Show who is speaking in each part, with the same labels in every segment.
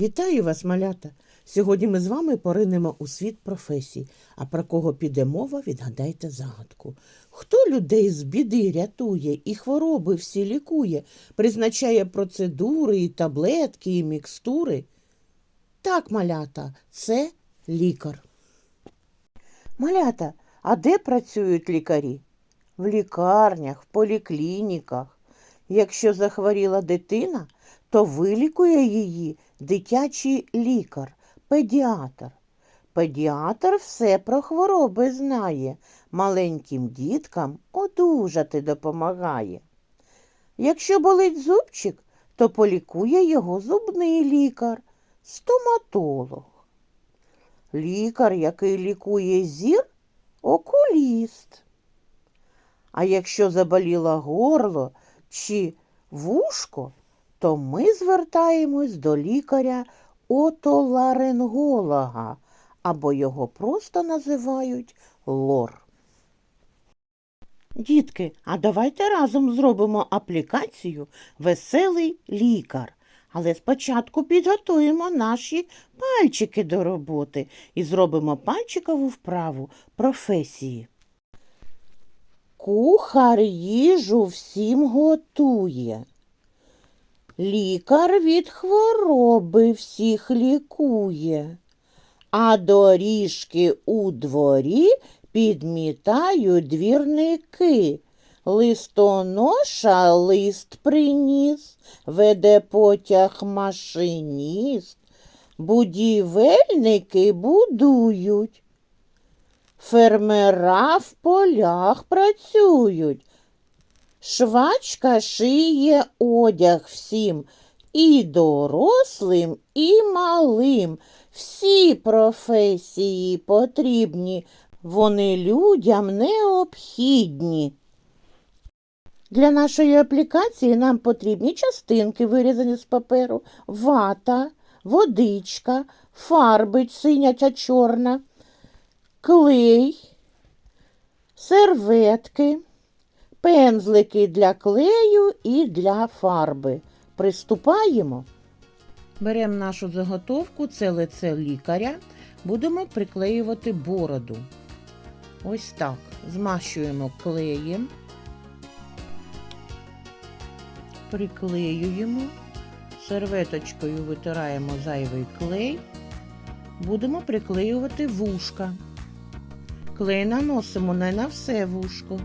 Speaker 1: Вітаю вас, малята! Сьогодні ми з вами поринемо у світ професій. А про кого піде мова, відгадайте загадку. Хто людей з біди рятує і хвороби всі лікує, призначає процедури, і таблетки, і мікстури? Так, малята, це лікар. Малята, а де працюють лікарі? В лікарнях, в поліклініках. Якщо захворіла дитина, то вилікує її дитячий лікар, педіатр. Педіатр все про хвороби знає, маленьким діткам одужати допомагає. Якщо болить зубчик, то полікує його зубний лікар, стоматолог. Лікар, який лікує зір, окуліст. А якщо заболіло горло чи вушко, то ми звертаємось до лікаря отоларинголога, або його просто називають лор. Дітки, а давайте разом зробимо аплікацію Веселий лікар. Але спочатку підготуємо наші пальчики до роботи і зробимо пальчикову вправу професії. Кухар їжу всім готує. Лікар від хвороби всіх лікує, а доріжки у дворі підмітають двірники. Листоноша лист приніс, веде потяг машиніст, будівельники будують. Фермера в полях працюють. Швачка шиє одяг всім, і дорослим, і малим. Всі професії потрібні, вони людям необхідні. Для нашої аплікації нам потрібні частинки, вирізані з паперу, вата, водичка, фарби синя та чорна, клей, серветки, пензлики для клею і для фарби. Приступаємо. Беремо нашу заготовку, це лице лікаря, будемо приклеювати бороду. Ось так. Змащуємо клеєм, приклеюємо, серветочкою витираємо зайвий клей, будемо приклеювати вушка. Клей наносимо не на все вушко.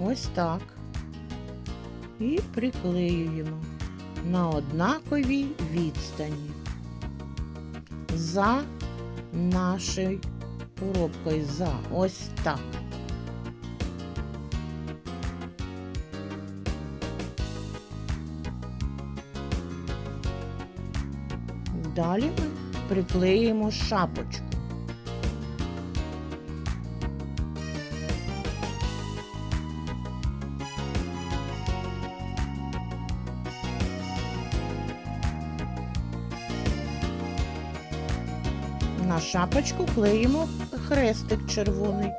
Speaker 1: Ось так. І приклеюємо на однаковій відстані. За нашою коробкою за ось так. Далі ми приклеїмо шапочку. На шапочку клеїмо хрестик червоний,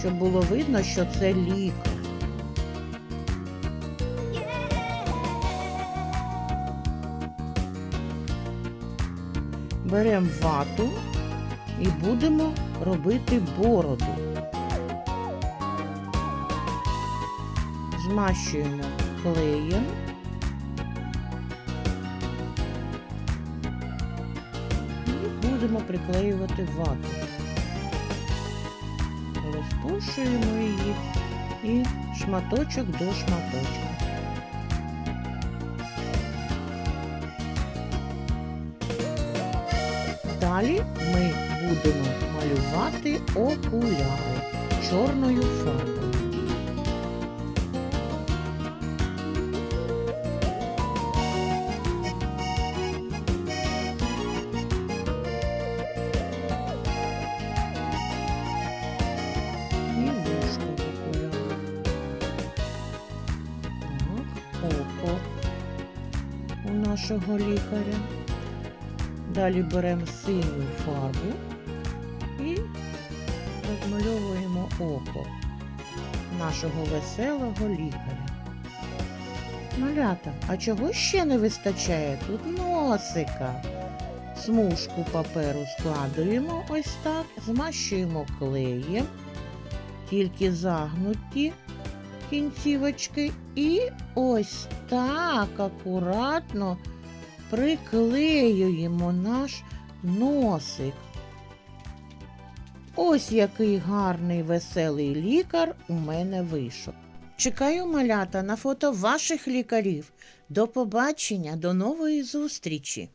Speaker 1: щоб було видно, що це лікар. Беремо вату і будемо робити бороду. Змащуємо клеєм. Будемо приклеювати вату. Розпушуємо її і шматочок до шматочка. Далі ми будемо малювати окуляри чорною фарбою. Нашого лікаря. Далі беремо синю фарбу і розмальовуємо око нашого веселого лікаря. Малята, а чого ще не вистачає? Тут носика. Смужку паперу складуємо ось так, змащуємо клеєм, тільки загнуті кінцівочки, і ось так акуратно приклеюємо наш носик. Ось який гарний веселий лікар у мене вийшов. Чекаю малята на фото ваших лікарів. До побачення, до нової зустрічі!